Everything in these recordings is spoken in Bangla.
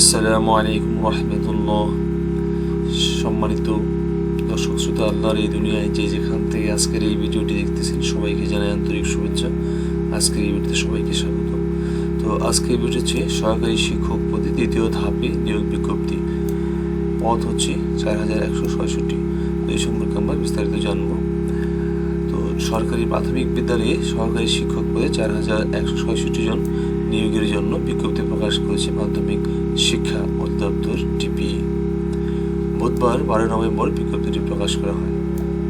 আসসালামু আলাইকুম রহমতুল্লাহ সম্মানিত দর্শক শ্রোতা, আল্লাহর এই দুনিয়ায় যে যেখান থেকে আজকের এই ভিডিওটি দেখতেছেন, সবাইকে জানাই আন্তরিক শুভেচ্ছা। আজকের এই ভিডিওতে সবাইকে স্বাগত। তো আজকের ভিডিও হচ্ছে সরকারি শিক্ষক পদে দ্বিতীয় ধাপে নিয়োগ বিজ্ঞপ্তি। পদ হচ্ছে চার হাজার একশো ছয়ষট্টি। তো এই সম্পর্কে আমরা বিস্তারিত জানব। তো সরকারি প্রাথমিক বিদ্যালয়ে সহকারী শিক্ষক পদে চার হাজার একশো ছয়ষট্টি জন নিয়োগের জন্য বিজ্ঞপ্তি প্রকাশ করেছে মাধ্যমিক শিক্ষা অধিদপ্তর টিপিই বুধবার বারো নভেম্বর বিজ্ঞপ্তিটি প্রকাশ করা হয়।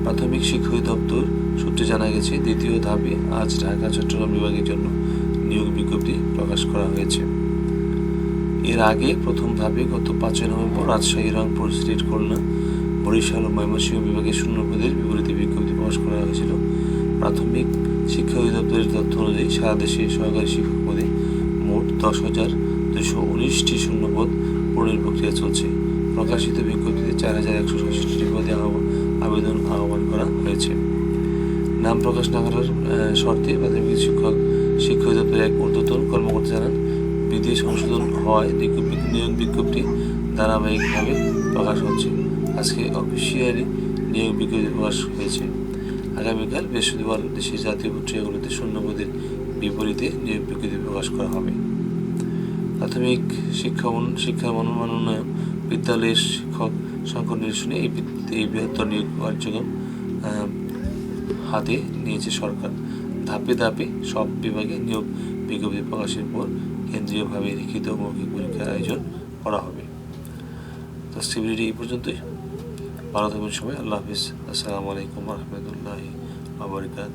প্রাথমিক শিক্ষা অধিদপ্তর সূত্রে জানা গেছে, দ্বিতীয় ধাপে আজ ঢাকা, চট্টগ্রাম বিভাগের জন্য নিয়োগ বিজ্ঞপ্তি প্রকাশ করা হয়েছে। এর আগে প্রথম ধাপে গত পাঁচই নভেম্বর রাজশাহী, রংপুর, সিলেট, খুলনা, বরিশাল ও ময়মনসিংহ বিভাগের শূন্যপদের বিপরীতে বিজ্ঞপ্তি প্রকাশ করা হয়েছিল। প্রাথমিক শিক্ষা অধিদপ্তরের তথ্য অনুযায়ী সারা দেশে সহকারী শিক্ষক পদে মোট দশ হাজার দুশো উনিশটি শূন্যপদ পূরণের প্রক্রিয়া চলছে। প্রকাশিত বিজ্ঞপ্তিতে চার হাজার একশো ছয়ষট্টি পদে আবেদন আহ্বান করা হয়েছে। নাম প্রকাশ না করার শর্তে প্রাথমিক শিক্ষক, শিক্ষা অধিদপ্তরের এক ঊর্ধ্বতন কর্মকর্তা জানান বিধি সংশোধন হওয়ায় নিয়োগ বিজ্ঞপ্তি ধারাবাহিকভাবে প্রকাশ হচ্ছে। আজকে অফিসিয়ালি নিয়োগ বিজ্ঞপ্তি প্রকাশ হয়েছে। আগামীকাল বৃহস্পতিবার দেশের জাতীয় পত্রিকাগুলোতে শূন্যপদের বিপরীতে নিয়োগ বিজ্ঞপ্তি প্রকাশ করা হবে। প্রাথমিক শিক্ষা শিক্ষা মনোমান বিদ্যালয়ের শিক্ষক সংকট নিরসনে এই এই বৃহত্তর নিয়োগ কার্যক্রম হাতে নিয়েছে সরকার। ধাপে ধাপে সব বিভাগে নিয়োগ বিজ্ঞপ্তি প্রকাশের পর কেন্দ্রীয়ভাবে লিখিত মৌখিক পরীক্ষার আয়োজন করা হবে। তো ভিডিওটি এই পর্যন্তই। ভালো থাকবেন সবাই আল্লাহ হাফিজ আসসালামু আলাইকুম রহমতুল্লাহি আবরকাত